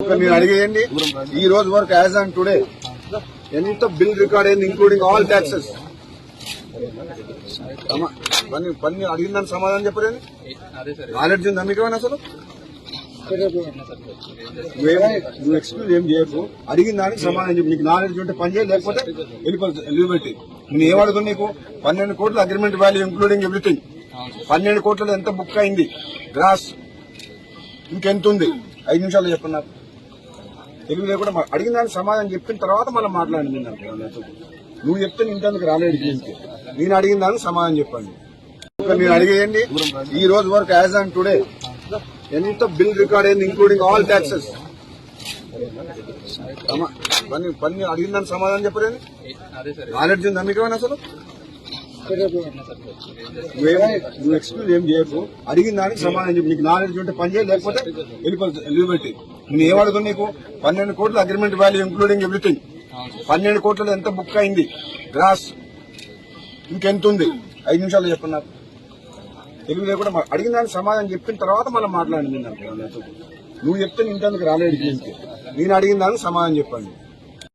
నేను మీరు అడిగేయండి. ఈ రోజు వరకు యాజ్ ఆన్ టుడే ఎంత బిల్ రికార్డ్ అయింది ఇంక్లూడింగ్ ఆల్ ట్యాక్సెస్ పని పని అడిగిన సమాధానం చెప్పలేదు నాలెడ్జ్ ఉంది మీకు అసలు? నువ్వు ఎక్స్క్యూజ్ ఏం చేయకు. అడిగిన దానికి సమాధానం చెప్పు. నీకు నాలెడ్జ్ ఉంటే పని చేయాలి లేకపోతే వెళ్ళిపోతుంది నేను ఏం నీకు? పన్నెండు కోట్ల అగ్రిమెంట్ వాల్యూ ఇంక్లూడింగ్ ఎవ్రీథింగ్ పన్నెండు కోట్లలో ఎంత బుక్ అయింది? గ్రాస్ ఇంకెంత ఉంది? ఐదు నిమిషాలు చెప్పన్నారు తెలుగు లేకుండా అడిగిన దానికి సమాధానం చెప్పిన తర్వాత మళ్ళీ మాట్లాడండి నేను. నువ్వు చెప్తే నేను ఇంతకు రాలేడు దీనికి. నేను అడిగిన దానికి సమాధానం చెప్పండి. మీరు అడిగేయండి. ఈ రోజు వరకు యాజ్ ఆన్ టుడే ఎంత బిల్ రికార్డ్ అయింది ఇంక్లూడింగ్ ఆల్ ట్యాక్సెస్ పని పని అడిగిన దానికి సమాధానం సార్. నాలెడ్జ్ ఉందా మీకు ఏమైనా అసలు? నువ్వు ఎక్స్ప్లెయిన్ ఏం చేయకు. అడిగిన దానికి సమాధానం చెప్పు. నీకు నాలెడ్జ్ ఉంటే పని చేయాలి లేకపోతే వెళ్ళిపోతుంది లీవ్ నేను ఏం నీకు? పన్నెండు కోట్ల అగ్రిమెంట్ వాల్యూ ఇంక్లూడింగ్ ఎవ్రీథింగ్ పన్నెండు కోట్లలో ఎంత బుక్ అయింది? గ్రాస్ ఇంకెంత ఉంది? ఐదు నిమిషాలు చెప్పన్నారు. తెలుగు లేకుండా అడిగిన దానికి సమాధానం చెప్పిన తర్వాత మళ్ళీ మాట్లాడండి నేను. నువ్వు చెప్తే నేను ఇంతకు రాలేడు నేను అడిగిన దానికి సమాధానం చెప్పండి.